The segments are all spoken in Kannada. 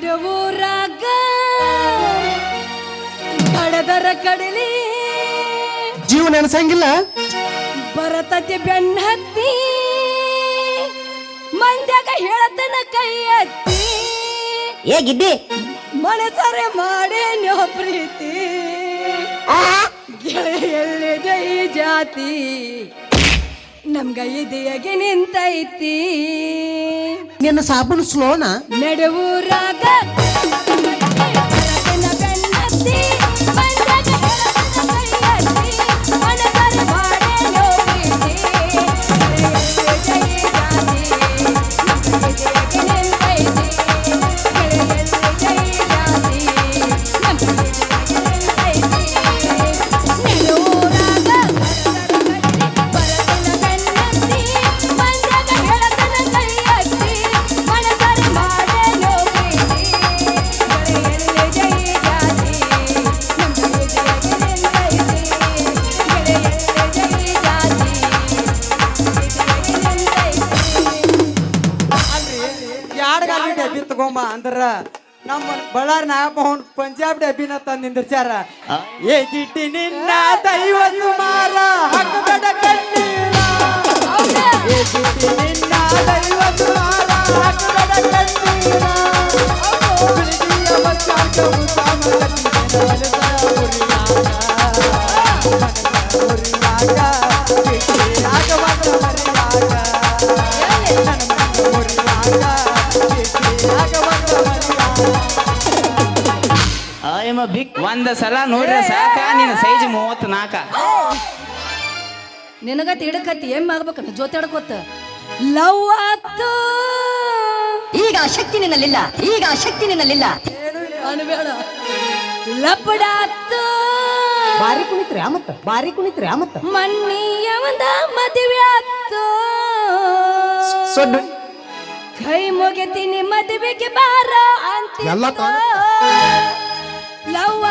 ನಡುವೂರಾಗ ಕಡದರ ಕಡಲಿ ಜೀವ ನೆನಸಂಗಿಲ್ಲ ಬರತತಿ ಬೆನ್ನತ್ತಿ ಮಂದ್ಯಾಗ ಹೇಳತನ ಕೈ ಎತ್ತಿ ಹೇಗಿದ್ದಿ ಮನಸರೆ ಮಾಡೇನೋ ಪ್ರೀತಿ. ಗೆಳೆಯಲ್ಲಿದೆ ಈ ಜಾತಿ. ನಮ್ಗ ಇದೆಯಗೆ ನಿಂತೈತಿ. ನಿನ್ನ ಸಾಬೂನು ಸ್ಲೋನಾ? ನಡುವೂರಾಗ. ಬೆಳಕಿನ ಬೆನ್ನತ್ತಿ, ನಮ್ಮ ಬಳ್ಳಾರಿ ನಾಗಪ್ಪ ಪಂಜಾಬ್ ಡಬ್ಬಿನ ತಂದು ನಿಂದಿರ್ಸ್ಯಾರ. ಏ ಗಿಟ್ಟಿ ನಿನ್ನ ದೈವ ಸುಮಾರ ಹಾಕಬೇಡ ಸಲ ನೋಡ್ರಿ ಸಾಕ ನಿನ್ನ ಸೈಜ್ ಮೂವತ್ತ್ ನಾಕ ನಿನಗ ತಿಡಕತ್ತಿ ಏನ್ ಮಾಡ್ಬೇಕ ಜೊತೆ ಆಡ್ಕೋತ? ಲವ್ ಆತು. ಈಗ ಆ ಶಕ್ತಿ ನಿನ್ನಲ್ಲಿಲ್ಲ ಈಗ ಆ ಶಕ್ತಿ ನಿನ್ನಲ್ಲಿಲ್ಲ. ಅನ್ಬೇಡ. ಲಪಡಾತು ಬಾರಿ ಕುಣಿತ್ರಿ ಆಮತ್ತ ಬಾರಿ ಕುಣಿತ್ರಿ ಆಮತ್ತ ಮಣ್ಣಿಯ ಒಂದ ಮದುವೆ ಆತು. ಸೊಡ್ಡು. ಕೈ ಮುಗಿತೀನಿ ಮದುವೆಗೆ ಬಾರ ಅಂತ ಎಲ್ಲ ಲವ್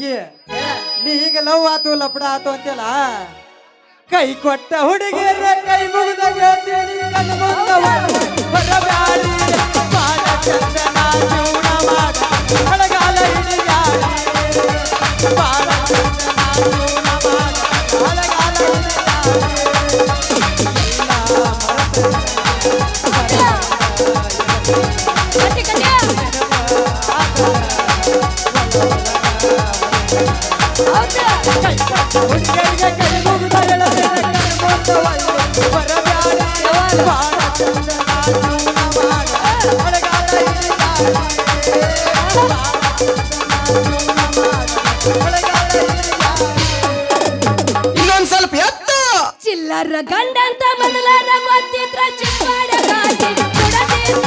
ಹುಡುಗಿ. ನೀ ಈಗ ಲವ್ ಆತು ಲಪಡ ಆತು ಅಂತೆಲ್ಲ ಕೈ ಕೊಟ್ಟ ಹುಡುಗಿಯರ ಕೈ ಮುಗಿದ ಹೇಳ್ತೀನಿ ಕಣ್ಣು ಇನ್ನೊಂದ್ ಸ್ವಲ್ಪ ಎತ್ತು ಚಿಲ್ಲರ ಗಂಡಂತ ಮೊದಲಾದ ಗೊತ್ತಿದ್ರ ಚಿಪ್ಪಾಡ ಗಾಡಿ ಕೊಡದಿದ್ದ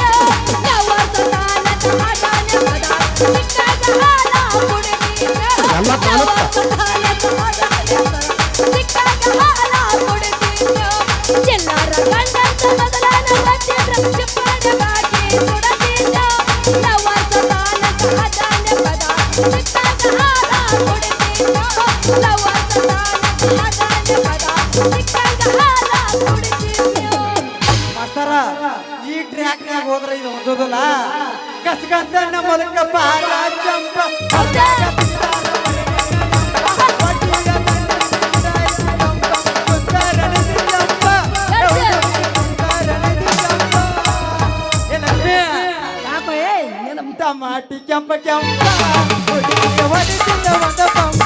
ಹೋದ್ರ ಇದು ಹೊಂದೋದಿಲ್ಲ ಕಸ್ಕಂತಣ್ಣ ಮೂಲಕ ಪಾರ ಚಂಪ ಮಾಟಿ ಕೆಂಪ ಕೆಂಪ ಒಂದು ಪಂಪ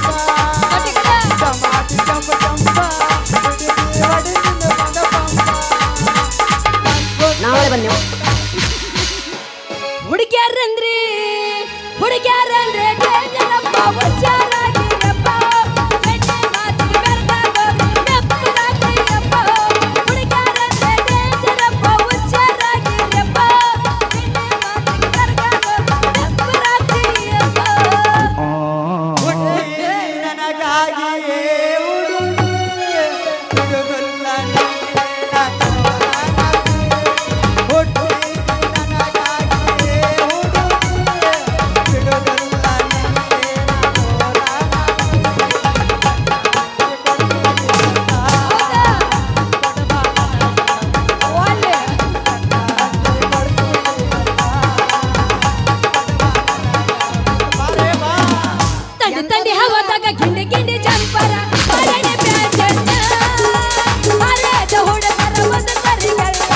थंडी हवाದಾಗ ಗಿಂಡಿ ಗಿಂಡಿ ಜಂಪರ ಬಾಳೆನೆ ಪ್ಯಾಚನ್ನ ಹಳೆದ ಹುಡುಗರ ಒಂದು ಕರಿಗಳ್ಳ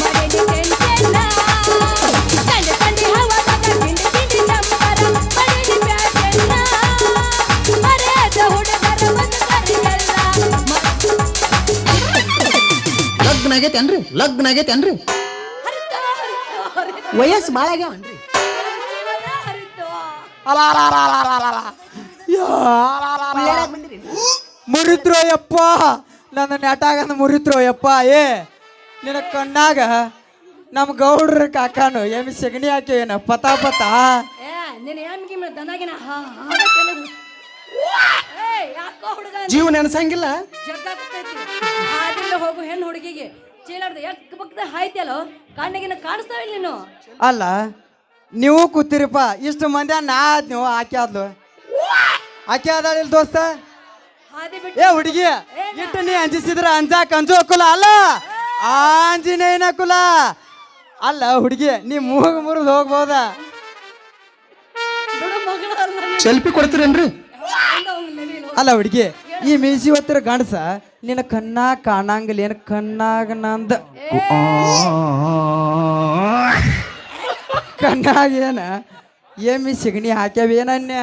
ಮರೆನೆ ಟೆನ್ಷನ್ನ ಥಂಡಿ ಥಂಡಿ ಹವಾದಾಗ ಗಿಂಡಿ ಗಿಂಡಿ ಜಂಪರ ಮರೆನೆ ಪ್ಯಾಚನ್ನ ಹಳೆದ ಹುಡುಗರ ಒಂದು ಕರಿಗಳ್ಳ ಲಗ್ನ ಆಗೈತೇನ್ರಿ ಲಗ್ನ ಆಗೈತೇನ್ರಿ ವಯಸ್ಸು ಭಾಳ ಆಗ್ಯಾವನ್ರಿ ಅಲ್ಲ ಅಲ್ಲ ಅಲ್ಲ ಅಲ್ಲ ಅಲ್ಲ ಮುರಿತ್ರೋ ಯಪ್ಪ ನನ್ನ ನೆಟಾಗಂದ ಮುರಿತ್ರೋ ಯಪ್ಪ ಏ ನಿನ್ನ ಕಣ್ಣಾಗ ನಮ್ಮ ಗೌಡ್ರ ಕಾಕಾನು ಎಂ ಸೆಗಣಿ ಹಾಕಿ ಏನ ಪತ ಪತ. ಏ ನೀನ್ ಏನ್ ದನಾಗಿನ ಹಾ ಏ ಯಾಕೋ ಹುಡುಗ ಜೀವ ನೆನಸಂಗಿಲ್ಲ? ಹೋಗು ಹೆಣ್ಣು ಹುಡುಗಿಗೆ. ಚೀಲಾಡ್ದ ಎಕ್ ಬಗ್ದ ಹಾಯ್ತಿಯಲ್ಲೋ? ಕಣ್ಣಿಗಿನ ಕಾಣಿಸ್ತಾವ ಇಲ್ಲ ನೀನು? ಅಲ್ಲ ನೀವು ಕೂತಿರಿಪ್ಪ ಇಷ್ಟು ಮಂದಿ ನಾ ಆದ್ ನೀವು ಆಕೆ ಆದ್ಲು? ಆಕೆ ಆದಾಳಿಲ್ ದೋಸ್ತ? ಹಾದಿ ಬಿಟ್ಟು. ಏ ಹುಡುಗಿ ಇಟ್ಟು ನೀ ಅಂಜಿಸಿದ್ರ ಅಂಜಾಕ ಅಂಜೋ ಕುಲ ಅಲ್ಲ? ಆಂಜನೇಯನ ಕುಲ ಅಲ್ಲ ಹುಡುಗಿ ನೀ ಮೂಗ್ ಮುರಿದು ಹೋಗ್ಬೋದ? ಸೆಲ್ಫಿ ಕೊಡ್ತೀರೇನ್ರಿ. ಅಲ್ಲ ಹುಡುಗಿ ಈ ಮೀಸಿ ಹೊತ್ತಿರ ಗಂಡಸ ನಿನ್ನ ಕಣ್ಣ ಕಾಣಂಗಿಲ್ಲ ಏನ್ ಕಣ್ಣಾಗ ನಂದ? ಕಣ್ಣಾಗ ಏನ? ಏಮಿ ಸಿಗಣಿ ಹಾಕ್ಯಾವ ಏನನ್ಯ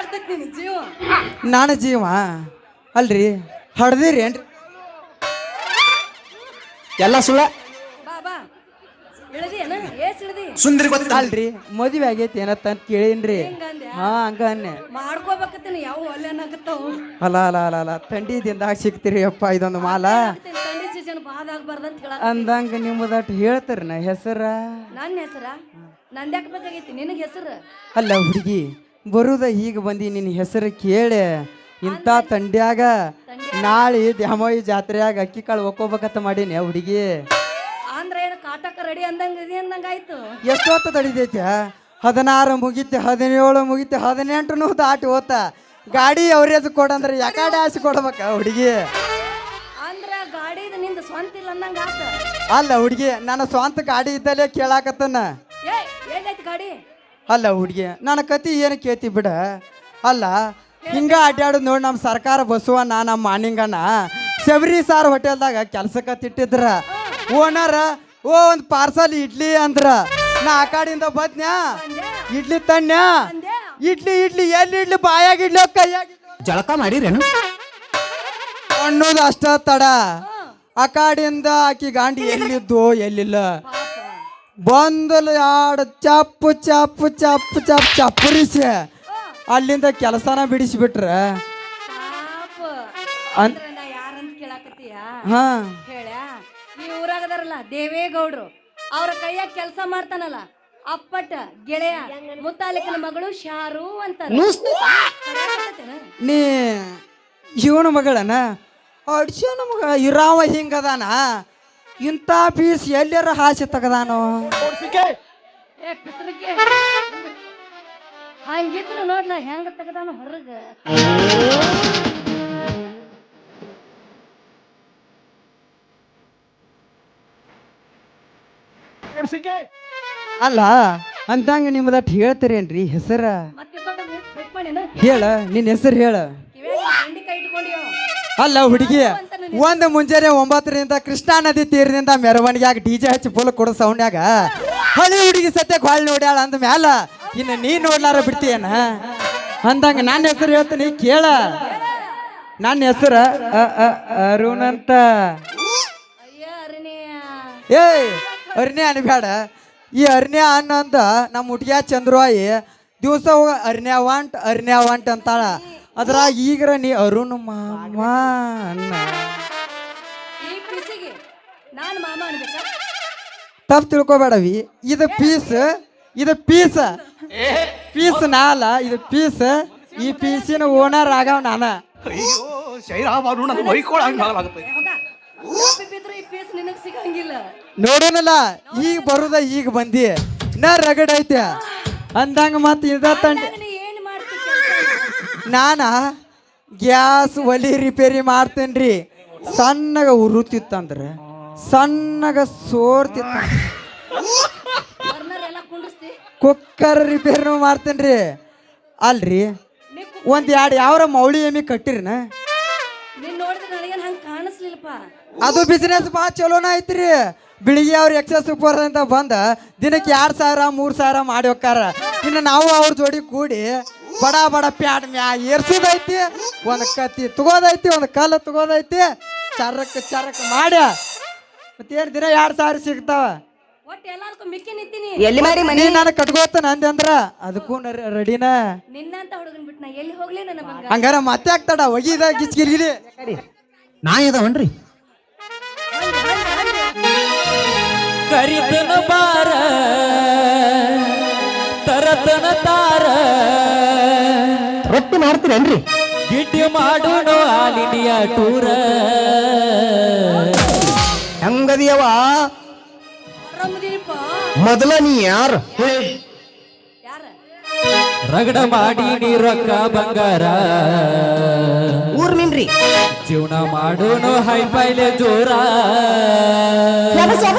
ಅರ್ತೈತಿ ನಿನ್ ಜೀವ? ಜೀವ ಅಲ್ರಿ, ಹಡ್ದಿರಿ ಏನ್ರಿ? ಎಲ್ಲ ಸುಳ್ಳ? ಬಾ ಬಾ ಏನ ಸುಂದರಿ ಗೊತ್ತಲ್ರಿ ಮದುವೆ ಆಗೈತಿ ಏನತ್ತ ಅಂತ ಕೇಳೀನ್ರಿ? ಹಾ, ಹಂಗ ಅನ್ನೆ. ಮಾಡ್ಕೋಬೇಕತ್ತೀನಿ ಯಾವ ಒಲೆ ಅಲ್ಲ ಅಲ್ಲ ಅಲ್ಲ ಅಲ್ಲ ಅಪ್ಪ, ಇದೊಂದು ಮಾಲ. ಅಂದಂಗ ನಿಮ್ಮದಟ್ ಹೇಳ್ತಾರ ನಾ ಹೆಸರ? ನನ್ನ ಹೆಸರ? ನಂದ್ಯಾಕ ಬೇಕಾಗೈತಿ ನಿನಗೆ ಹೆಸರು? ಅಲ್ಲ ಹುಡುಗಿ ಬರುದ ಈಗ ಬಂದಿ ನಿನ್ನ ಹೆಸರು ಕೇಳಿ. ಇಂಥ ತಂಡ್ಯಾಗ ನಾಳೆ ದ್ಯಾಮೋಯಿ ಜಾತ್ರೆಯಾಗ ಅಕ್ಕಿ ಕಾಳು ಒಕ್ಕೋಬೇಕಂತ ಮಾಡೀನಿ ಹುಡುಗಿ. ಅಂದ್ರೆ ಏನು ಕಾಟಕ ರೆಡಿ ಅಂದಂಗ ಇದೆ ಅಂದಂಗ ಆಯ್ತು? ಎಷ್ಟು ಹೊತ್ತು ತಡಿದೈತೆ ಹದಿನಾರು ಮುಗಿತೆ ಹದಿನೇಳು ಮುಗಿತೆ ಹದಿನೆಂಟು ದಾಟಿ ಹೋತ. ಗಾಡಿ ಅವ್ರೇಜ್ ಕೊಡಂದ್ರೆ ಯಾಕಡೆ ಆಸೆ ಕೊಡ್ಬೇಕ ಹುಡುಗಿ? ಅಂದ್ರ ಗಾಡಿ ನಿಂದ ಸ್ವಂತ ಇಲ್ಲ ಅಂದಂಗ ಆತ? ಅಲ್ಲ ಹುಡುಗಿ ನನ್ನ ಸ್ವಂತ ಗಾಡಿ ಇದ್ದಲ್ಲೇ ಕೇಳಾಕತ್ತನ. ಗಾಡಿ? ಅಲ್ಲ ಹುಡುಗಿ ನನ್ನ ಕತಿ ಏನು ಕೇತಿ ಬಿಡ. ಅಲ್ಲ ಹಿಂಗ ಅಡ್ಡಾಡೋದು ನೋಡಿ ನಮ್ಮ ಸರ್ಕಾರ ಬಸವಣ್ಣ ನಮ್ಮ ಮಾನಿಂಗನ ಶಬರಿ ಸಾರ್ ಹೋಟೆಲ್ದಾಗ ಕೆಲ್ಸಕ್ಕೆ ತಿಟ್ಟಿದ್ರ. ಓನರ ಓ ಒಂದು ಪಾರ್ಸಲ್ ಇಡ್ಲಿ ಅಂದ್ರ. ನಾ ಆ ಕಾಡಿಂದ ಬದ್ನ್ಯಾ? ಇಡ್ಲಿ ತಣ್ಣ ಇಡ್ಲಿ ಇಡ್ಲಿ ಎಲ್ಲಿ ಇಡ್ಲಿ ಬಾಯಾಗ ಇಡ್ಲಿ ಕೈಯಾಗ ಜಳಕ ಮಾಡಿರೇನು? ಅನ್ನೋದು ಅಷ್ಟ ತಡ. ಆ ಕಾಡಿಂದ ಆಕಿ ಗಾಂಡಿ ಎಲ್ಲಿದ್ದು ಎಲ್ಲಿಲ್ಲ. ಬಂದಲ್ ಎರಡು ಚಪ್ಪು ಚಪ್ಪು ಚಪ್ಪು ಚಪ್ ಚಪ್ಪರಿಸಿ ಅಲ್ಲಿಂದ ಕೆಲಸನ ಬಿಡಿಸಿಬಿಟ್ರೆ. ಅನ್- ಯಾರಂತ ಕೇಳಾಕತ್ತೀಯ? ಹಾ. ಹೇಳ್ಯ ಈ ಊರಾಗದಾರಲ್ಲ ದೇವೇಗೌಡ್ರು. ಅವ್ರ ಕೈಯಾಗ ಕೆಲಸ ಮಾಡ್ತಾನಲ್ಲ ಅಪ್ಪಟ ಗೆಳೆಯ ಮುತ್ತಾಲಿಕನ ಮಗಳು ಶಾರು ಅಂತ ಕರ್ಯಾಕತ್ತೇನ? ನೀ ಇವನ ಮಗಳನ? ಅಡ್ಸನ ನಮಗ ಇರಾವ ಹಿಂಗದಾನ? ಇಂಥ ಪೀಸ್ ಎಲ್ಲರ ಹಾಸಿ ತೆಗದಾನೋ? ಹಂಗಿದ್ರು ನೋಡ್ಲ ಹೆಂಗ ತೆಗದಾನ ಹೊರಗ. ಅಲ್ಲ ಅಂತಂಗ ನಿಮ್ದಟ್ ಹೇಳ್ತೀರೇನ್ರಿ ಹೆಸರ? ಮತ್ತೆ ಫಿಟ್ ಮಾಡಿನ ಹೇಳ ನಿನ್ನ ಹೆಸರು ಹೇಳ. ಅಲ್ಲ ಹುಡುಗಿ. ಒಂದು ಮುಂಜಾನೆ ಒಂಬತ್ತರಿಂದ ಕೃಷ್ಣಾ ನದಿ ತೀರದಿಂದ ಮೆರವಣಿಗೆ ಡಿ ಜೆ ಹಚ್ಚಿ ಫುಲ್ ಕೊಡೋ ಸೌಂಡ್ಯಾಗ ಹಳಿ ಹುಡುಗಿ ಸತ್ಯ ಹೊಳ್ ನೋಡ್ಯಾಳ ಅಂದ ಮ್ಯಾಲ ಇನ್ನು ನೀ ನೋಡ್ಲಾರ ಬಿಡ್ತೀಯನ? ಅಂದಂಗ ನನ್ನ ಹೆಸರು ಹೇಳ್ತೀನಿ ಕೇಳ. ನನ್ನ ಹೆಸರು ಅರುಣ್ ಅಂತ. ಏಯ್ ಅರ್ಣ್ಯ ಅನ್ಬೇಡ ಈ ಅರ್ಣ್ಯ ಅನ್ನೊಂದ ನಮ್ಮ ಹುಟ್ಗ್ಯಾ ಚಂದ್ರವಾಯಿ ದಿವಸ ಅರ್ಣ್ಯ ವಾಂಟ್ ಅರ್ಣ್ಯ ವಾಂಟ್ ಅಂತಾಳ. ಅದ್ರಾಗ ಈಗರ ನೀ ಅರುಣ್ ಮಾಮ ಅನ್ನ. ನಾನು ಮಾಮ ಅನ್ಬೇಕಾ? ತಪ್ಪು ತಿಳ್ಕೊಬೇಡವಿ. ಇದು ಪೀಸ್ ಇದು ಪೀಸ್ ಪೀಸ್ ನಾಲ ಇದು ಪೀಸ್ ಈ ಪೀಸಿನ ಓನರ್ ಆಗವ ನಾನ. ಏ, ಹೋಗ. ಕಾಪಿ ಬಿದ್ರು ಈ ಪೀಸ್ ನಿನಗ್ ಸಿಗಂಗಿಲ್ಲ. ನೋಡೋನಲ್ಲ ಈಗ ಬರುದ ಈಗ ಬಂದಿ. ನಾ ರಗಡ್ ಐತೆ. ಅಂದಂಗ ಮತ್ ಇದ ತಂಡ ಅಂದಾಗ ನೀ ಏನ್ ಮಾಡ್ತಿ ಕೆಲ್ಸ? ನಾನ ಗ್ಯಾಸ್ ಒಲಿ ರಿಪೇರಿ ಮಾಡ್ತೇನ್ರಿ. ಸಣ್ಣಗ ಉರುತಿತ್ತಂದ್ರೆ. ಸಣ್ಣಗ ಸೋರ್ತಿತ್ತ. ಕುಕ್ಕರ್ ರಿಪೇರಿನೂ ಮಾಡ್ತೇನ್ರಿ. ಅಲ್ರಿ ಒಂದ್ ಎರಡು ಯಾವ್ರ ಮೌಳಿ ಎಮ್ಮಿ ಕಟ್ಟಿರಿನ? ನಿನ್ ನೋಡಿದ್ರೆ ನನಗೇನ್ ಹಂಗ ಕಾಣಿಸ್ಲಿಲ್ಲಪ್ಪ. ಅದು ಬಿಸ್ನೆಸ್ ಭಾಳ ಚಲೋನ ಐತ್ರಿ. ಬೆಳಿಗ್ಗೆ ಅವ್ರು ಎಕ್ಸಸ್ ಸೂಪರ್ ಅಂತ ಬಂದ ದಿನಕ್ಕೆ ಎರಡು ಸಾವಿರ ಮೂರು ಸಾವಿರ ಮಾಡಿ ಹೋಕ್ಕಾರ. ಇನ್ನು ನಾವು ಅವ್ರ ಜೋಡಿ ಕೂಡಿ ಬಡ ಬಡ ಪ್ಯಾಡ್ ಮ್ಯಾ ಏರ್ಸೋದೈತಿ ಒಂದು ಕತ್ತಿ ತಗೋದೈತಿ ಒಂದು ಕಲ್ಲು ತಗೋದೈತಿ ಚರಕ್ ಚರಕ್ ಮಾಡ್ಯ. ಮತ್ತೇನ್ ದಿನ ಎರಡ್ ಸಾವಿರ ಸಿಗ್ತಾವ? ಒಟ್ಟು ಎಲ್ಲಾರ್ಗೂ ಮಿಕ್ಕಿ ನಿಂತೀನಿ. ಎಲ್ಲಿ ಮಾರಿ ಮನೆ? ನೀ ನಾನು ಅಂದ್ರ ಅದಕ್ಕೂ ರೆಡಿನ? ನಿನ್ನಂತ ಹುಡುಗನ್ ಬಿಟ್ಟು ನಾ ಎಲ್ಲಿ ಹೋಗ್ಲಿ ನನ್ನ ಬಂಗಾರ? ಹಂಗಾರ ಮತ್ತೆ ಆಗ್ತಾಡ? ಒಗಿದ ಗಿಚ್ಗಿರ್ಗಿಲಿ ನಾ ಇದಾವನ್ರಿ ಕರಿತನ ಬಾರ ತರತನ ತಾರ. ರೊಟ್ಟಿ ಮಾಡ್ತೀರೇನ್ರಿ? ಗಿಟ್ಟಿ ಮಾಡೋಣ ಆಲಿನಿಯ ಟೂರ. ಹೆಂಗದಿಯವ ಮೊದಲ ನೀ ಯಾರ್? ಯಾರ? ರಗಡ ಮಾಡಿ ನೀ ರೊಕ್ಕ ಬಂಗಾರ. ಊರ್ ನಿನ್ರಿ ಜೀವನ ಮಾಡೋನು ಹೈ ಪೈಲೆ ಜೋರ. ಕರಿತನ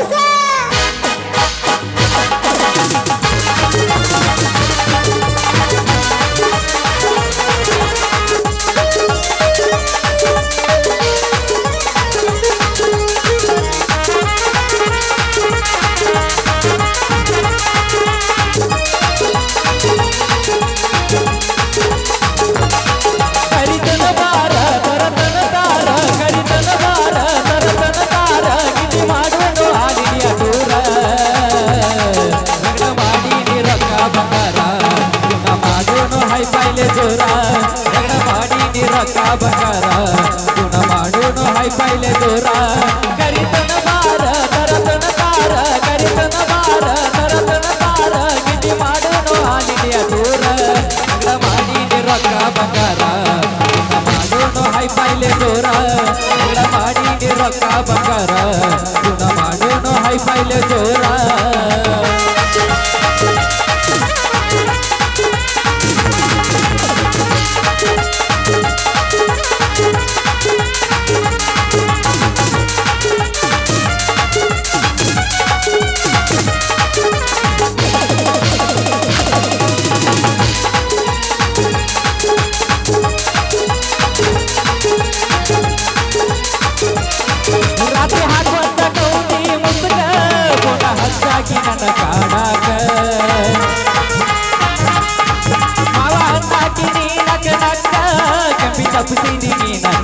ಮಾಡಿ ನೀ ರೊಕ್ಕ ಬಂಗಾರ ಜೀವನ ಮಾಡೋಣ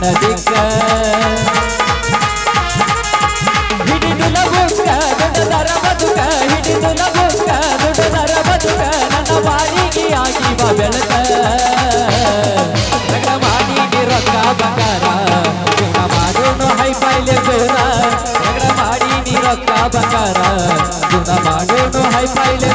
ನೀ ನನ್ನ ದಿಕ್ಕ ಹಿಡಿದು ಲಗುಕ್ಕ ದೊಡ್ಡದರ ಬದುಕ ಹಿಡಿದು ಲಗುಕ್ಕ ದೊಡ್ಡದರ ಬದುಕ ನನ್ನ ಬಾಳಿಗೆ ಆಗಿವ ಬೆಳಕ ನನ್ನ ನೀ ರೊಕ್ಕ ಬಂಗಾರ ಜೀವನ ಮಾಡೋನು ಹೈ ಪೈಲೆ ಜೋರ ನನ್ನ ನೀ ರೊಕ್ಕ ಬಂಗಾರ ಜೀವನ ಮಾಡೋನು ಹೈ ಪೈಲೆ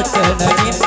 Jackson, I mean